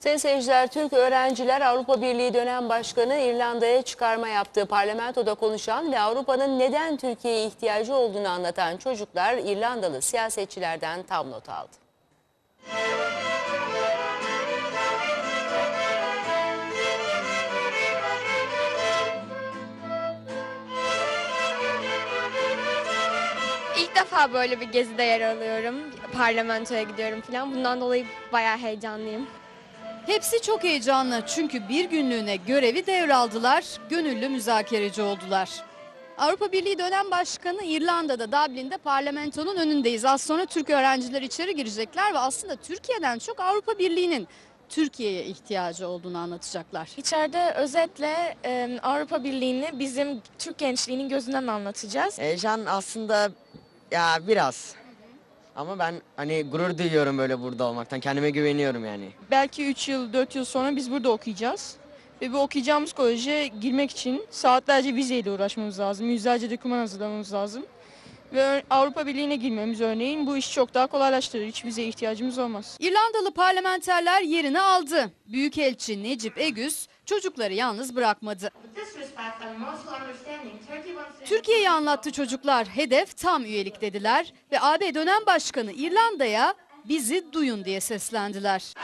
Sayın seyirciler, Türk öğrenciler Avrupa Birliği dönem başkanı İrlanda'ya çıkarma yaptığı parlamentoda konuşan ve Avrupa'nın neden Türkiye'ye ihtiyacı olduğunu anlatan çocuklar İrlandalı siyasetçilerden tam not aldı. İlk defa böyle bir gezide yer alıyorum. Parlamentoya gidiyorum falan. Bundan dolayı bayağı heyecanlıyım. Hepsi çok heyecanlı çünkü bir günlüğüne görevi devraldılar, gönüllü müzakereci oldular. Avrupa Birliği dönem başkanı İrlanda'da Dublin'de parlamentonun önündeyiz. Az sonra Türk öğrenciler içeri girecekler ve aslında Türkiye'den çok Avrupa Birliği'nin Türkiye'ye ihtiyacı olduğunu anlatacaklar. İçeride özetle e, Avrupa Birliği'ni bizim Türk gençliğinin gözünden anlatacağız. Heyecan aslında ya biraz. Ama ben hani gurur duyuyorum böyle burada olmaktan. Kendime güveniyorum yani. belki 3 yıl 4 yıl sonra biz burada okuyacağız. Ve bu okuyacağımız koleje girmek için saatlerce vizeyle uğraşmamız lazım. Yüzlerce doküman hazırlamamız lazım. Ve Avrupa Birliği'ne girmemiz örneğin bu işi çok daha kolaylaştırır. Hiç vizeye ihtiyacımız olmaz. İrlandalı parlamenterler yerini aldı. Büyükelçi Necip Egüz çocukları yalnız bırakmadı. Türkiye'yi anlattı çocuklar. Hedef tam üyelik dediler ve AB dönem başkanı İrlanda'ya bizi duyun diye seslendiler.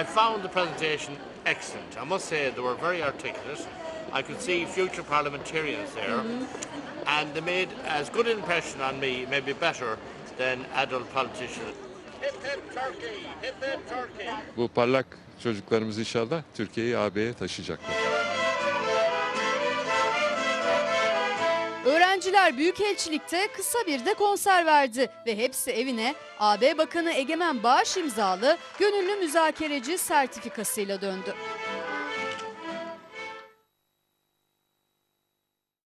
I found the presentation excellent. I must say they were very articulate. I could see future parliamentarians there, and they made as good an impression on me, maybe better, than adult politicians. Hip hip Turkey, hip hip Turkey. Bu parlak çocuklarımız inşallah Türkiye'yi AB'ye taşıyacaklar. Öğrenciler Büyükelçilik'te kısa bir de konser verdi ve hepsi evine AB Bakanı Egemen Bağış imzalı gönüllü müzakereci sertifikasıyla döndü.